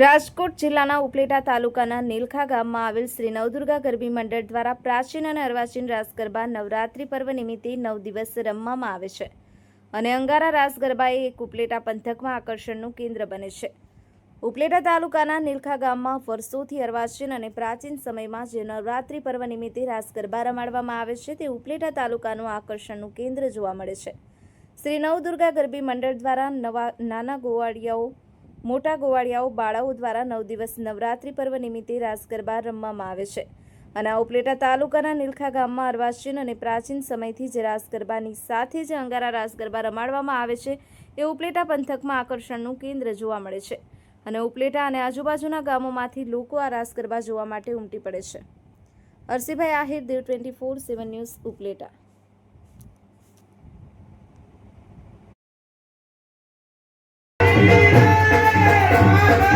રાજકોટ જિલ્લાના ઉપલેટા તાલુકાના નીલખા ગામમાં આવેલ શ્રી નવદુર્ગા ગરબી મંડળ દ્વારા પ્રાચીન અને અર્વાચીન રાસ ગરબા નવરાત્રિ પર્વ નિમિત્તે નવ દિવસ રમવામાં આવે છે. અને અંગારા રાસ ગરબા એ એક ઉપલેટા પંથકમાં આકર્ષણનું કેન્દ્ર બને છે. ઉપલેટા તાલુકાના નીલખા ગામમાં વર્ષોથી અર્વાચીન અને પ્રાચીન સમયમાં જે નવરાત્રિ પર્વ નિમિત્તે રાસ ગરબા રમાડવામાં આવે છે તે ઉપલેટા તાલુકાનું આકર્ષણનું કેન્દ્ર જોવા મળે છે. શ્રી નવદુર્ગા ગરબી મંડળ દ્વારા નવા, નાના ગોવાળિયાઓ મોટા ગોવાળિયાઓ બાળાઓ દ્વારા નવ દિવસ નવરાત્રિ પર્વ નિમિત્તે રાસ ગરબા રમવામાં આવે છે. અને આ ઉપલેટા તાલુકાના નીલખા ગામમાં અર્વાચીન અને પ્રાચીન સમયથી જે રાસ ગરબાની સાથે જ અંગારા રાસ ગરબા રમાડવામાં આવે છે એ ઉપલેટા પંથકમાં આકર્ષણનું કેન્દ્ર જોવા મળે છે. અને ઉપલેટા અને આજુબાજુના ગામોમાંથી લોકો આ રાસ ગરબા જોવા માટે ઉમટી પડે છે. Arsibhai Ahir, Dev twenty four seven news, Upleta.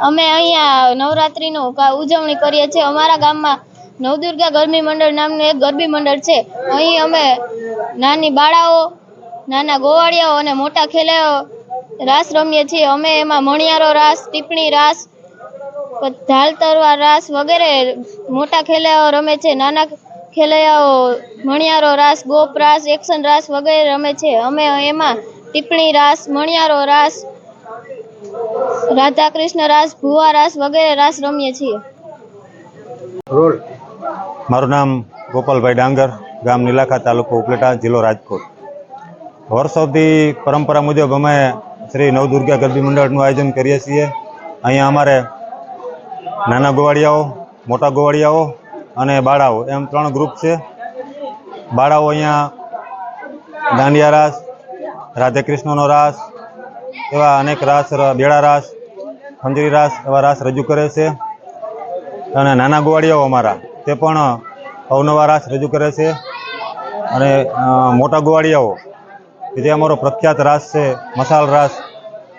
અમે અહીંયા નવરાત્રિનું ઉજવણી કરીએ છીએ. અમારા ગામમાં નવદુર્ગા ગરબી મંડળ નામનું એક ગરબી મંડળ છે. અહીં અમે નાની બાળાઓ, નાના ગોવાળિયાઓ અને મોટા ખેલૈયાઓ રાસ રમીએ છીએ. અમે એમાં મણિયારો રાસ, ટીપણી રાસ ઢાલ તલવાર રાસ વગેરે મોટા ખેલૈયાઓ રમે છે. નાના ખેલૈયાઓ મણિયારો રાસ, ગોપ રાસ, એક્શન રાસ વગેરે રમે છે. અમે એમાં ટીપણી રાસ, મણિયારો રાસ રાધા કૃષ્ણ રાસ, ભુવા રાસ વગેરે રાસ રમીએ છીએ. મારું નામ ગોપાલભાઈ ડાંગર, ગામ નીલાખા તાલુકો ઉપલેટા, જિલ્લો રાજકોટ. વર્ષોથી પરંપરા મુજબ અમે શ્રી નવદુર્ગા ગરબી મંડળનું આયોજન કરીએ છીએ. અહીંયા અમારે નાના ગોવાળિયાઓ, મોટા ગોવાળિયાઓ અને બાળાઓ, એમ ત્રણ ગ્રુપ છે. બાળાઓ અહીંયા દાંડિયા રાસ રાધે કૃષ્ણનો રાસ, એવા અનેક રાસ બેડા રાસ, ખંજરી રાસ, એવા રાસ રજૂ કરે છે. અને નાના ગોવાળિયાઓ અમારા તે પણ અવનવા રાસ રજૂ કરે છે અને મોટા ગોવાળિયાઓ કે જે અમારો પ્રખ્યાત રાસ છે, મસાલ રાસ,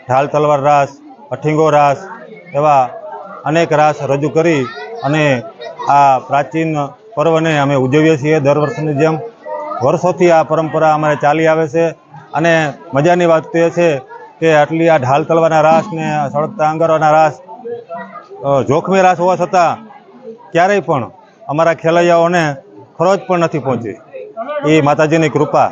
ઢાલ તલવાર રાસ, અઠીંગો રાસ, એવા અનેક રાસ રજૂ કરી અને આ પ્રાચીન પર્વને અમે ઉજવીએ છીએ દર વર્ષની જેમ. વર્ષોથી આ પરંપરા અમારે ચાલી આવે છે અને મજાની વાત તો એ છે કે આટલી આ ઢાલ તલવારના રાસ ને સળગતા અંગારોના રાસ જોખમી રાસ હોવા છતાં ક્યારેય પણ અમારા ખેલૈયાઓને ખરોચ પણ નથી પહોંચી. એ માતાજીની કૃપા.